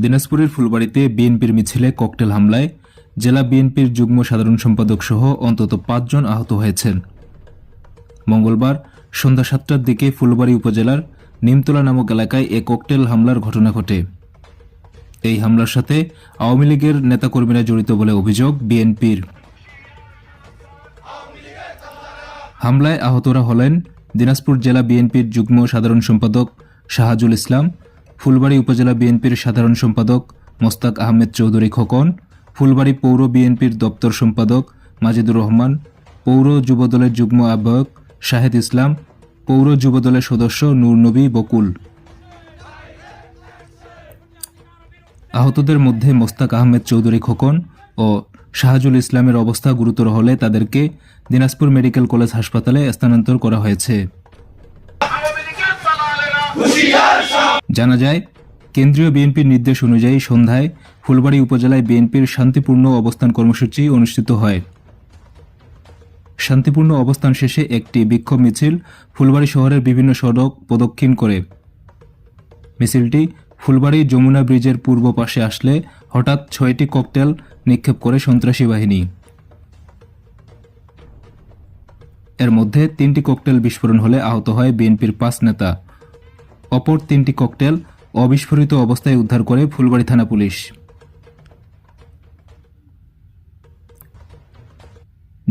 দিনাজপুরের ফুলবাড়িতে বিএনপির মিছিলে ককটেল হামলায় জেলা বিএনপির যুগ্ম সাধারণ সম্পাদক সহ অন্তত পাঁচজন আহত হয়েছেন। মঙ্গলবার সন্ধ্যা সাতটার দিকে ফুলবাড়ি উপজেলার নিমতলা নামক এলাকায় এ ককটেল হামলার ঘটনা ঘটে। এই হামলার সাথে আওয়ামী লীগের নেতাকর্মীরা জড়িত বলে অভিযোগ বিএনপির। হামলায় আহতরা হলেন দিনাজপুর জেলা বিএনপির যুগ্ম সাধারণ সম্পাদক শাহাজুল ইসলাম ফুলবাড়ি উপজেলা বিএনপির সাধারণ সম্পাদক মোস্তাক আহমেদ চৌধুরী খোকন, ফুলবাড়ি পৌর বিএনপির দপ্তর সম্পাদক মাজিদুর রহমান, পৌর যুবদলের যুগ্ম আহ্বায়ক শাহেদ ইসলাম, পৌর যুবদলের সদস্য নূর নবী বকুল। আহতদের মধ্যে মোস্তাক আহমেদ চৌধুরী খোকন ও শাহাজুল ইসলামের অবস্থা গুরুতর হলে তাদেরকে দিনাজপুর মেডিকেল কলেজ হাসপাতালে স্থানান্তর করা হয়েছে। জানা যায়, কেন্দ্রীয় বিএনপির নির্দেশ অনুযায়ী সন্ধ্যায় ফুলবাড়ি উপজেলায় বিএনপির শান্তিপূর্ণ অবস্থান কর্মসূচি অনুষ্ঠিত হয়। শান্তিপূর্ণ অবস্থান শেষে একটি বিক্ষোভ মিছিল ফুলবাড়ি শহরের বিভিন্ন সড়ক প্রদক্ষিণ করে। মিছিলটি ফুলবাড়ি যমুনা ব্রিজের পূর্ব পাশে আসলে হঠাৎ ছয়টি ককটেল নিক্ষেপ করে সন্ত্রাসী বাহিনী। এর মধ্যে তিনটি ককটেল বিস্ফোরণ হলে আহত হয় বিএনপির পাঁচ নেতা। অপর তিনটি ককটেল অবিস্ফোরিত অবস্থায় উদ্ধার করে ফুলবাড়ি থানা পুলিশ।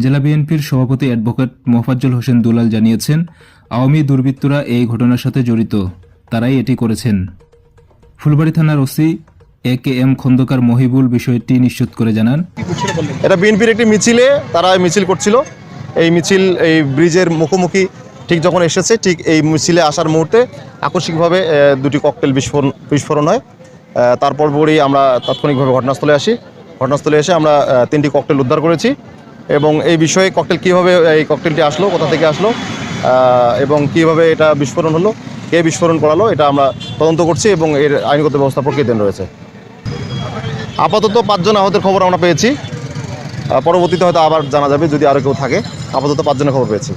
জেলা বিএনপির সভাপতি অ্যাডভোকেট মোফাজ্জল হোসেন দুলাল জানিয়েছেন, আওয়ামী দুর্বৃত্তরা এই ঘটনার সাথে জড়িত। তারাই এটি করেছেন। ফুলবাড়ি থানার OC A K M Khandakar Mohibul বিষয়টি নিশ্চিত করে জানান। এটা বিএনপির একটি মিছিলে, তারা মিছিল করছিল। এই মিছিল, এই ব্রিজের মুখোমুখি ঠিক যখন এসেছে, ঠিক এই মিছিলে আসার মুহূর্তে আকস্মিকভাবে দুটি ককটেল বিস্ফোরণ বিস্ফোরণ হয়। তারপর পরই আমরা তাৎক্ষণিকভাবে ঘটনাস্থলে আসি। ঘটনাস্থলে এসে আমরা তিনটি ককটেল উদ্ধার করেছি এবং এই বিষয়ে ককটেল কীভাবে এই ককটেলটি আসলো, কোথা থেকে আসলো এবং কীভাবে এটা বিস্ফোরণ হলো, কে বিস্ফোরণ করালো, এটা আমরা তদন্ত করছি এবং এর আইনগত ব্যবস্থা প্রক্রিয়াধীন রয়েছে। আপাতত পাঁচজন আহতের খবর আমরা পেয়েছি। পরবর্তীতে হয়তো আবার জানা যাবে যদি আরও কেউ থাকে। আপাতত পাঁচজনের খবর পেয়েছি।